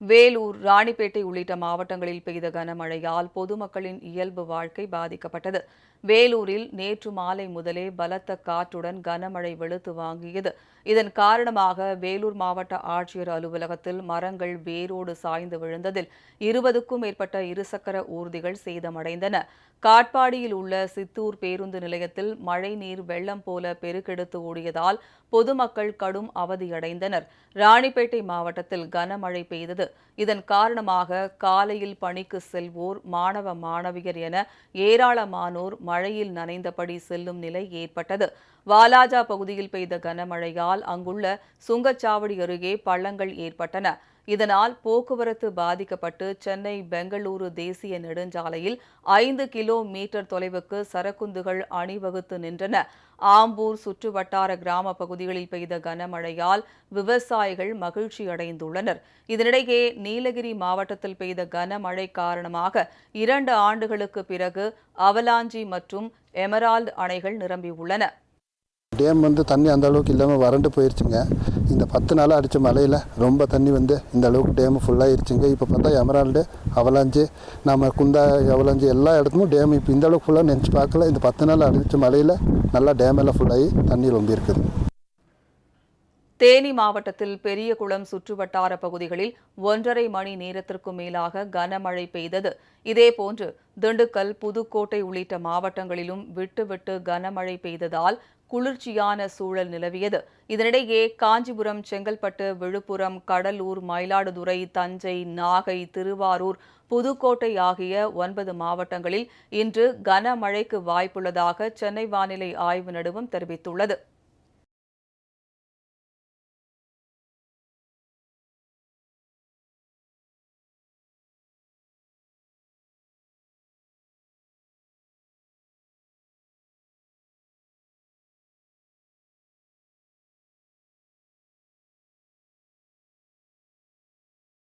வேலூர் ராணிப்பேட்டை உள்ளிட்ட மாவட்டங்களில் பெய்த கனமழையால் பொதுமக்களின் இயல்பு வாழ்க்கை பாதிக்கப்பட்டது. வேலூரில் நேற்று மாலை முதலே பலத்த காற்றுடன் கனமழை வெளுத்து வாங்கியது. இதன் காரணமாக வேலூர் மாவட்ட ஆட்சியர் அலுவலகத்தில் மரங்கள் வேரோடு சாய்ந்து விழுந்ததில் இருபதுக்கும் மேற்பட்ட இருசக்கர ஊர்திகள் சேதமடைந்தன. காட்பாடியில் உள்ள சித்தூர் பேருந்து நிலையத்தில் மழைநீர் வெள்ளம் போல பெருக்கெடுத்து ஓடியதால் பொதுமக்கள் கடும் அவதியடைந்தனர். ராணிப்பேட்டை மாவட்டத்தில் கனமழை பெய்தது. இதன் காரணமாக காலையில் பணிக்கு செல்வோர் மாணவ மாணவியர் என ஏராளமானோர் மழையில் நனைந்தபடி செல்லும் நிலை ஏற்பட்டது. வாலாஜா பகுதியில் பெய்த கனமழையால் அங்குள்ள சுங்கச்சாவடி அருகே பள்ளங்கள் ஏற்பட்டன. இதனால் போக்குவரத்து பாதிக்கப்பட்டு சென்னை பெங்களூரு தேசிய நெடுஞ்சாலையில் ஐந்து கிலோமீட்டர் தொலைவுக்கு சரக்குந்துகள் அணிவகுத்து நின்றன. ஆம்பூர் சுற்றுவட்டார கிராம பகுதிகளில் பெய்த கனமழையால் விவசாயிகள் மகிழ்ச்சி அடைந்துள்ளனர் இதனிடையே நீலகிரி மாவட்டத்தில் பெய்த கனமழை காரணமாக இரண்டு ஆண்டுகளுக்கு பிறகு அவலாஞ்சி மற்றும் எமரால்டு அணைகள் நிரம்பியுள்ளன. டேம் வந்து தண்ணி அந்த அளவுக்கு இல்லாமல் வறண்டு போயிருச்சுங்க. இந்த பத்து நாளாக அடித்த மழையில் ரொம்ப தண்ணி வந்து இந்த அளவுக்கு டேம் ஃபுல்லாகிருச்சுங்க இப்போ பார்த்தா எமரால்டு அவலாஞ்சு நம்ம குந்தா அவலாஞ்சு எல்லா இடத்துலையும் டேம் இப்போ இந்த அளவுக்கு ஃபுல்லாக நினச்சி பார்க்கல. இந்த பத்து நாள் அடித்த மழையில் நல்லா டேம் எல்லாம் ஃபுல்லாகி தண்ணி ரொம்ப இருக்குது தேனி மாவட்டத்தில் பெரியகுளம் சுற்றுவட்டார பகுதிகளில் ஒன்றரை மணி நேரத்திற்கும் மேலாக கனமழை பெய்தது. இதேபோன்று திண்டுக்கல் புதுக்கோட்டை உள்ளிட்ட மாவட்டங்களிலும் விட்டுவிட்டு கனமழை பெய்ததால் குளிர்ச்சியான சூழல் நிலவியது. இதனிடையே காஞ்சிபுரம் செங்கல்பட்டு விழுப்புரம் கடலூர் மயிலாடுதுறை தஞ்சை நாகை திருவாரூர் புதுக்கோட்டை ஆகிய ஒன்பது மாவட்டங்களில் இன்று கனமழைக்கு வாய்ப்புள்ளதாக சென்னை வானிலை ஆய்வு நடுவம் தெரிவித்துள்ளது.